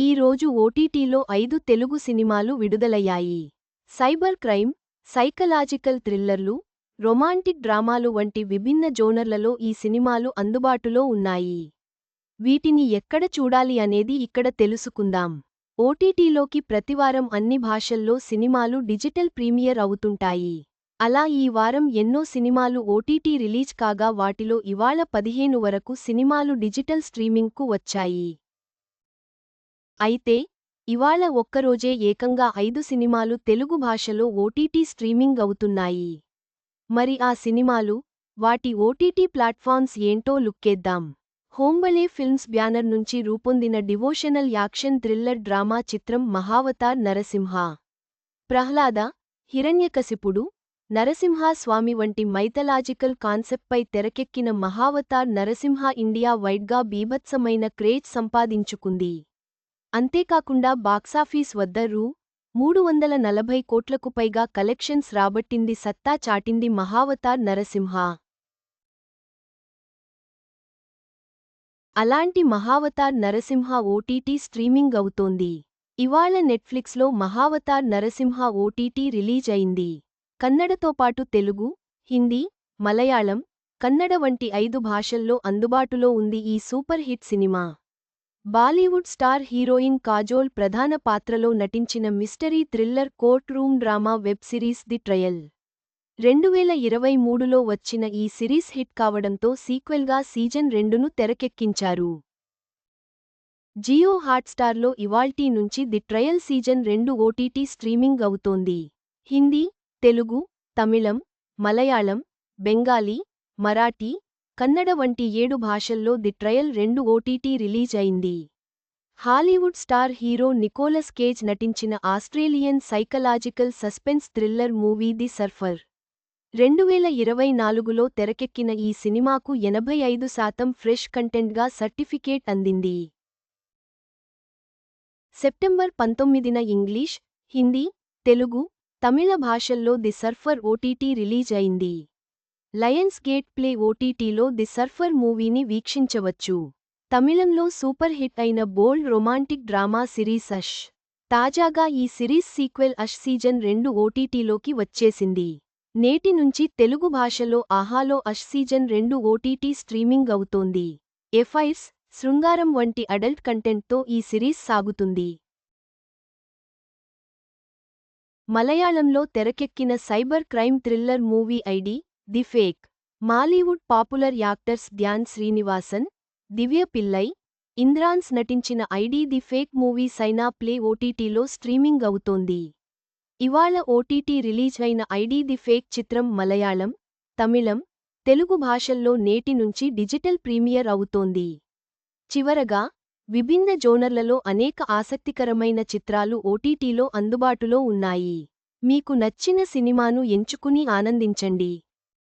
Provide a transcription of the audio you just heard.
ఈ రోజు ఓటీటీలో ఐదు తెలుగు సినిమాలు విడుదలయ్యాయి. సైబర్ క్రైమ్ సైకలాజికల్ థ్రిల్లర్లు రొమాంటిక్ డ్రామాలు వంటి విభిన్న జోనర్లలో ఈ సినిమాలు అందుబాటులో ఉన్నాయి. వీటిని ఎక్కడ చూడాలి అనేది ఇక్కడ తెలుసుకుందాం. ఓటీటీలోకి ప్రతివారం అన్ని భాషల్లో సినిమాలు డిజిటల్ ప్రీమియర్ అవుతుంటాయి. అలా ఈ వారం ఎన్నో సినిమాలు ఓటీటీ రిలీజ్ కాగా వాటిలో ఇవాళ పదిహేను వరకు సినిమాలు డిజిటల్ స్ట్రీమింగ్కు వచ్చాయి. అయితే ఇవాళ ఒక్కరోజే ఏకంగా ఐదు సినిమాలు తెలుగు భాషలో ఓటీటీ స్ట్రీమింగ్ అవుతున్నాయి. మరి ఆ సినిమాలు వాటి ఓటీటీ ప్లాట్ఫామ్స్ ఏంటో లుక్కేద్దాం. హోంబలే ఫిల్మ్స్ బ్యానర్ నుంచి రూపొందిన డివోషనల్ యాక్షన్ థ్రిల్లర్ డ్రామా చిత్రం మహావతార్ నరసింహ. ప్రహ్లాద హిరణ్యకశిపుడు నరసింహ స్వామి వంటి మైథలాజికల్ కాన్సెప్ట్పై తెరకెక్కిన మహావతార్ నరసింహ ఇండియా వైడ్గా బీభత్సమైన క్రేజ్ సంపాదించుకుంది. అంతేకాకుండా బాక్సాఫీస్ వద్ద రూ. మూడు వందల నలభై కోట్లకు పైగా కలెక్షన్స్ రాబట్టింది సత్తా చాటింది మహావతార్ నరసింహ. అలాంటి మహావతార్ నరసింహ ఓటీటీ స్ట్రీమింగ్ అవుతోంది. ఇవాళ నెట్ఫ్లిక్స్లో మహావతార్ నరసింహ ఓటీటీ రిలీజ్ అయింది. కన్నడతో పాటు తెలుగు హిందీ మలయాళం కన్నడ వంటి ఐదు భాషల్లో అందుబాటులో ఉంది ఈ super hit cinema. Bollywood star heroine Kajol ప్రధాన పాత్రలో నటించిన mystery thriller court room drama web series the trial. రెండువేల ఇరవై మూడులో వచ్చిన ఈ సిరీస్ హిట్ కావడంతో సీక్వెల్గా సీజన్ రెండును తెరకెక్కించారు. జియో హాట్స్టార్లో ఇవాల్టీ నుంచి ది ట్రయల్ సీజన్ రెండు ఓటీటీ స్ట్రీమింగ్ అవుతోంది. హిందీ తెలుగు తమిళం మలయాళం బెంగాలీ మరాఠీ కన్నడ వంటి ఏడు భాషల్లో ది ట్రయల్ రెండు ఓటీటీ రిలీజ్ అయింది. Hollywood star hero Nicolas Cage నటించిన Australian psychological suspense thriller movie the surfer. రెండువేల ఇరవై నాలుగులో తెరకెక్కిన ఈ సినిమాకు ఎనభై ఐదు శాతం ఫ్రెష్ కంటెంట్గా సర్టిఫికేట్ అందింది. సెప్టెంబర్ పంతొమ్మిదిన ఇంగ్లీష్ హిందీ తెలుగు తమిళ భాషల్లో ది సర్ఫర్ ఓటీటీ రిలీజ్ అయింది. లయన్స్ గేట్ ప్లే ఓటీటీలో ది సర్ఫర్ మూవీని వీక్షించవచ్చు. తమిళంలో సూపర్ హిట్ అయిన బోల్డ్ రొమాంటిక్ డ్రామా సిరీస్ అష్. తాజాగా ఈ సిరీస్ సీక్వెల్ అష్ సీజన్ రెండు ఓటీటీలోకి వచ్చేసింది. నేటి నుంచి తెలుగు భాషలో ఆహాలో అష్ సీజన్ రెండు ఓటీటీ స్ట్రీమింగ్ అవుతోంది. ఎఫైర్స్ శృంగారం వంటి అడల్ట్ కంటెంట్తో ఈ సిరీస్ సాగుతుంది. మలయాళంలో తెరకెక్కిన cyber crime thriller movie ID the fake. Mollywood popular actors Dhyan Sreenivasan Divya Pillai Indrans నటించిన ID the fake movie Saina play ఓటీటీలో స్ట్రీమింగ్ అవుతోంది. ఇవాళ ఓటీటీ రిలీజ్ అయిన ఐడీ ది ఫేక్ చిత్రం మలయాళం తమిళం తెలుగు భాషల్లో నేటి నుంచి డిజిటల్ ప్రీమియర్ అవుతోంది. చివరగా విభిన్న జోనర్లలో అనేక ఆసక్తికరమైన చిత్రాలు ఓటీటీలో అందుబాటులో ఉన్నాయి. మీకు నచ్చిన సినిమాను ఎంచుకుని ఆనందించండి.